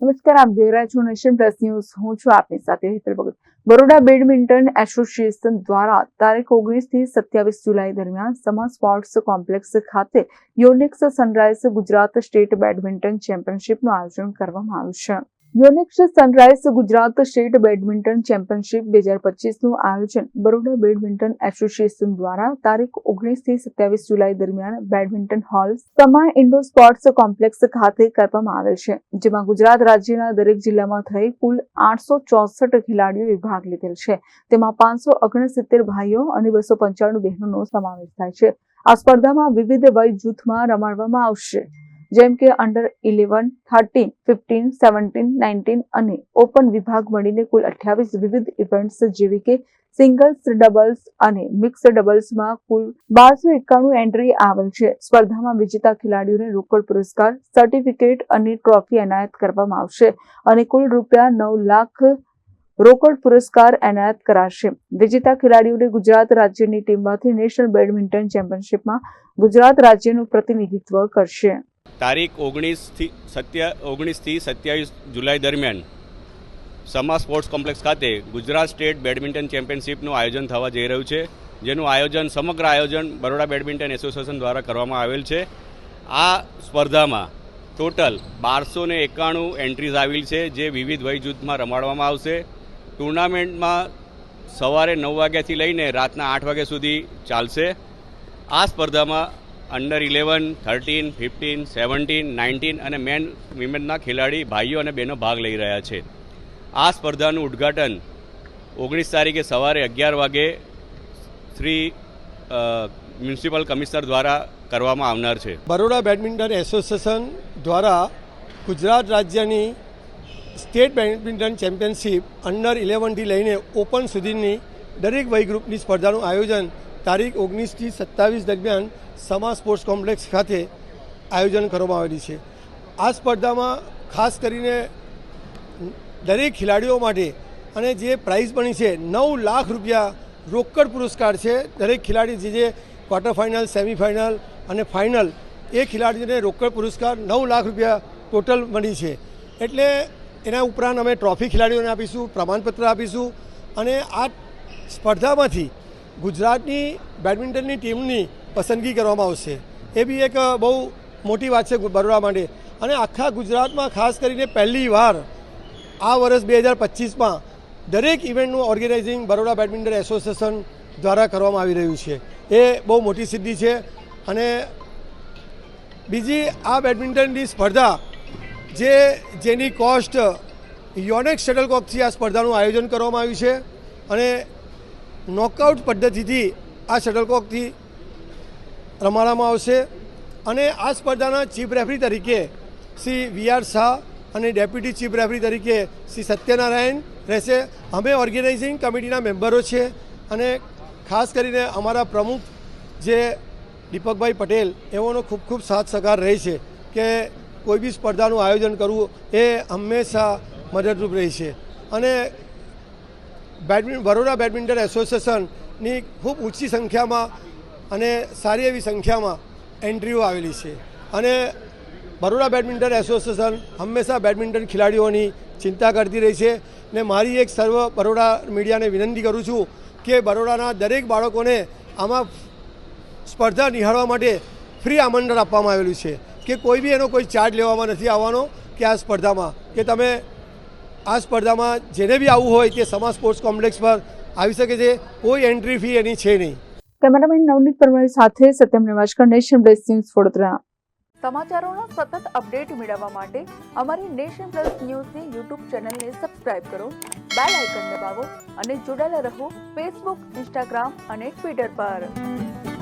નમસ્કાર, આપ જોઈ રહ્યા છો નેશન પ્લસ ન્યૂઝ. હું છું આપની સાથે હેતલ ભગત. બરોડા બેડમિન્ટન એસોસિએશન દ્વારા તારીખ ઓગણીસથી સત્યાવીસ જુલાઈ દરમિયાન સમા સ્પોર્ટ્સ કોમ્પ્લેક્સ ખાતે Yonex sunrise Gujarat state badminton ચેમ્પિયનશિપનું આયોજન કરવામાં આવ્યું છે. Yonex sunrise Gujarat state badminton championship બે હજાર પચીસનું આયોજન. બરોડા બેડમિન્ટન એસોસિએશન દ્વારા તારીખ ઓગણીસથી સત્યાવીસ જુલાઈ દરમિયાન badminton hall Sama indoor sports complex ખાતે કરવામાં આવે છે, જેમાં ગુજરાત રાજ્યના દરેક જિલ્લામાં થઈ કુલ આઠસો ચોસઠ ખેલાડીઓએ ભાગ લીધેલ છે. તેમાં પાંચસો ઓગણસિત્તેર ભાઈઓ અને બસો પંચાણું બહેનોનો સમાવેશ થાય છે. આ સ્પર્ધામાં વિવિધ વય જૂથમાં રમાડવામાં આવશે. જેમ કે under eleven thirteen fifteen seventeen nineteen અને ઓપન વિભાગ મળીને કુલ અઠ્યાવીસ વિવિધ ઇવેન્ટ્સ જેવી કે સિંગલ્સ ડબલ્સ અને મિક્સ ડબલ્સમાં કુલ બારસો એકાણું એન્ટ્રી આવેલ છે. સ્પર્ધામાં વિજેતા ખેલાડીઓને રોકડ પુરસ્કાર સર્ટિફિકેટ અને ટ્રોફી એનાયત કરવામાં આવશે અને કુલ રૂપિયા નવ લાખ રોકડ પુરસ્કાર એનાયત કરાશે. વિજેતા ખેલાડીઓને ગુજરાત રાજ્યની ટીમમાંથી નેશનલ બેડમિન્ટન ચેમ્પિયનશિપમાં ગુજરાત રાજ્યનું પ્રતિનિધિત્વ કરશે. તારીખ ઓગણીસથી સત્ય ઓગણીસથી સત્યાવીસ જુલાઈ દરમિયાન સમા સ્પોર્ટ્સ કોમ્પ્લેક્સ ખાતે ગુજરાત સ્ટેટ બેડમિન્ટન ચેમ્પિયનશિપનું આયોજન થવા જઈ રહ્યું છે. જેનું આયોજન સમગ્ર આયોજન બરોડા બેડમિન્ટન એસોસિએશન દ્વારા કરવામાં આવેલ છે. આ સ્પર્ધામાં ટોટલ બારસો ને એકાણું એન્ટ્રીઝ આવેલ છે, જે વિવિધ વય જૂથમાં રમાડવામાં આવશે. ટુર્નામેન્ટમાં સવારે નવ વાગ્યાથી લઈને રાતના આઠ વાગ્યા સુધી ચાલશે. આ સ્પર્ધામાં under eleven thirteen fifteen seventeen nineteen અને મેન વિમેનના ખેલાડી ભાઈઓ અને બહેનો ભાગ લઈ રહ્યા છે. આ સ્પર્ધાનું ઉદ્ઘાટન ઓગણીસ તારીખે સવારે અગિયાર વાગે શ્રી મ્યુનિસિપલ કમિશનર દ્વારા કરવામાં આવનાર છે. બરોડા બેડમિન્ટન એસોસિએશન દ્વારા ગુજરાત રાજ્યની સ્ટેટ બેડમિન્ટન ચેમ્પિયનશિપ અંડર ઇલેવનથી લઈને ઓપન સુધીની દરેક વય ગ્રુપની સ્પર્ધાનું આયોજન તારીખ ઓગણીસથી સત્તાવીસ દરમિયાન સમા સ્પોર્ટ્સ કોમ્પ્લેક્સ ખાતે આયોજન કરવામાં આવેલી છે. આ સ્પર્ધામાં ખાસ કરીને દરેક ખેલાડીઓ માટે અને જે પ્રાઇઝ બની છે, નવ લાખ રૂપિયા રોકડ પુરસ્કાર છે. દરેક ખેલાડી જે જે ક્વાર્ટર ફાઇનલ સેમિફાઇનલ અને ફાઇનલ એ ખેલાડીને રોકડ પુરસ્કાર નવ લાખ રૂપિયા ટોટલ મળી છે. એટલે એના ઉપરાંત અમે ટ્રોફી ખેલાડીઓને આપીશું, પ્રમાણપત્ર આપીશું અને આ સ્પર્ધામાંથી ગુજરાતની બેડમિન્ટનની ટીમની પસંદગી કરવામાં આવશે. એ બી એક બહુ મોટી વાત છે બરોડા માટે. અને આખા ગુજરાતમાં ખાસ કરીને પહેલી વાર આ વર્ષ બે હજાર પચીસમાં દરેક ઇવેન્ટનું ઓર્ગેનાઇઝિંગ બરોડા બેડમિન્ટન એસોસિએશન દ્વારા કરવામાં આવી રહ્યું છે. એ બહુ મોટી સિદ્ધિ છે. અને બીજી આ બેડમિન્ટનની સ્પર્ધા જે, જેની કોસ્ટ યોનેક શટલકોકથી આ સ્પર્ધાનું આયોજન કરવામાં આવ્યું છે. અને નોકઆઉટ પદ્ધતિથી આ શટલકોકથી રમાડવામાં આવશે. અને આ સ્પર્ધાના ચીફ રેફરી તરીકે શ્રી વી આર શાહ અને ડેપ્યુટી ચીફ રેફરી તરીકે શ્રી સત્યનારાયણ રહેશે. અમે ઓર્ગેનાઇઝિંગ કમિટીના મેમ્બરો છે અને ખાસ કરીને અમારા પ્રમુખ જે દીપકભાઈ પટેલ, એઓનો ખૂબ ખૂબ સાથ સહકાર રહે છે કે કોઈ બી સ્પર્ધાનું આયોજન કરવું એ હંમેશા મદદરૂપ રહી છે. અને બેડમિન્ટ બરોડા બેડમિન્ટન એસોસિએશનની ખૂબ ઊંચી સંખ્યામાં અને સારી એવી સંખ્યામાં એન્ટ્રીઓ આવેલી છે. અને બરોડા બેડમિન્ટન એસોસિએશન હંમેશા બેડમિન્ટન ખેલાડીઓની ચિંતા કરતી રહી છે ને મારી એક સર્વ બરોડા મીડિયાને વિનંતી કરું છું કે બરોડાના દરેક બાળકોને આમાં સ્પર્ધા નિહાળવા માટે ફ્રી આમંત્રણ આપવામાં આવેલું છે. કે કોઈ બી એનો કોઈ ચાર્જ લેવામાં નથી આવવાનો કે આ સ્પર્ધામાં. કે તમે આ સ્પર્ધામાં જેને બી આવવું હોય તે સમા સ્પોર્ટ્સ કોમ્પ્લેક્સ પર આવી શકે છે. કોઈ એન્ટ્રી ફી એની છે નહીં. કેમેરામેન નવનીત પરમાર સાથે Satyam Nivaskar Nation Plus News Vadodara. સમાચારોનો સતત અપડેટ મેળવવા માટે અમારી નેશન પ્લસ ન્યૂઝની યુટ્યુબ ચેનલને સબસ્ક્રાઇબ કરો બેલ આઇકન દબાવો અને જોડાયેલા રહો ફેસબુક ઇન્સ્ટાગ્રામ અને ટ્વિટર પર.